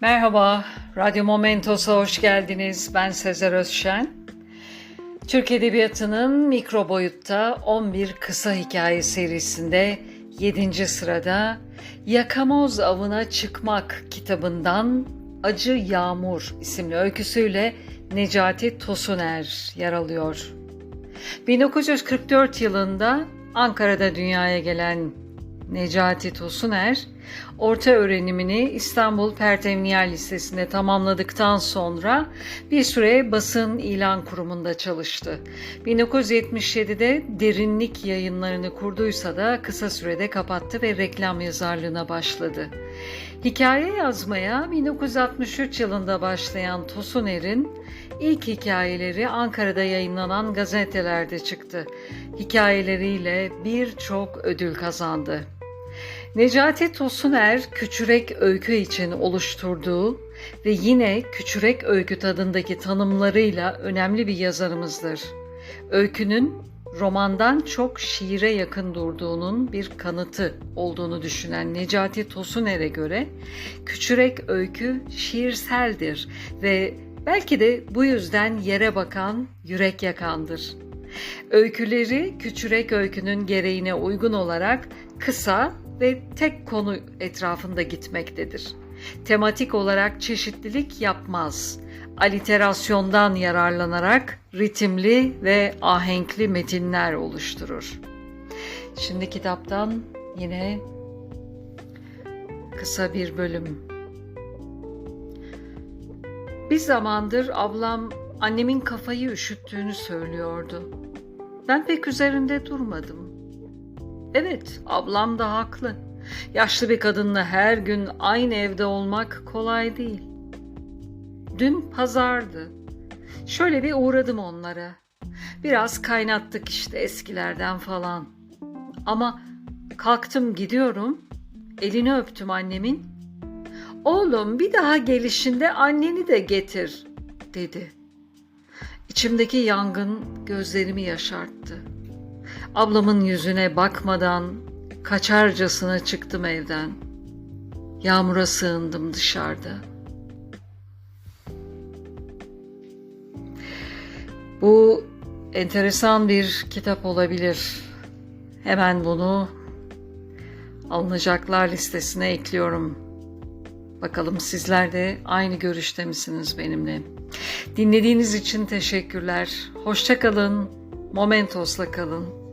Merhaba, Radyo Momentos'a hoş geldiniz. Ben Sezer Özşen. Türk Edebiyatı'nın mikro boyutta 11 kısa hikaye serisinde 7. sırada Yakamoz Avına Çıkmak kitabından Acı Yağmur isimli öyküsüyle Necati Tosuner yer alıyor. 1944 yılında Ankara'da dünyaya gelen Necati Tosuner, orta öğrenimini İstanbul Pertemniyel Lisesi'nde tamamladıktan sonra bir süre basın ilan kurumunda çalıştı. 1977'de derinlik yayınlarını kurduysa da kısa sürede kapattı ve reklam yazarlığına başladı. Hikaye yazmaya 1963 yılında başlayan Tosuner'in ilk hikayeleri Ankara'da yayınlanan gazetelerde çıktı. Hikayeleriyle birçok ödül kazandı. Necati Tosuner Küçürek Öykü için oluşturduğu ve yine Küçürek Öykü tadındaki tanımlarıyla önemli bir yazarımızdır. Öykünün romandan çok şiire yakın durduğunun bir kanıtı olduğunu düşünen Necati Tosuner'e göre Küçürek Öykü şiirseldir ve belki de bu yüzden yere bakan, yürek yakandır. Öyküleri Küçürek Öykü'nün gereğine uygun olarak kısa ve tek konu etrafında gitmektedir. Tematik olarak çeşitlilik yapmaz. Aliterasyondan yararlanarak ritimli ve ahenkli metinler oluşturur. Şimdi kitaptan yine kısa bir bölüm. Bir zamandır ablam annemin kafayı üşüttüğünü söylüyordu. Ben pek üzerinde durmadım. Evet, ablam da haklı. Yaşlı bir kadınla her gün aynı evde olmak kolay değil. Dün pazardı. Şöyle bir uğradım onlara. Biraz kaynattık işte eskilerden falan. Ama kalktım gidiyorum. Elini öptüm annemin. Oğlum bir daha gelişinde anneni de getir dedi. İçimdeki yangın gözlerimi yaşarttı. Ablamın yüzüne bakmadan kaçarcasına çıktım evden. Yağmura sığındım dışarıda. Bu enteresan bir kitap olabilir. Hemen bunu alınacaklar listesine ekliyorum. Bakalım sizler de aynı görüşte misiniz benimle? Dinlediğiniz için teşekkürler. Hoşça kalın. Momentos'la kalın.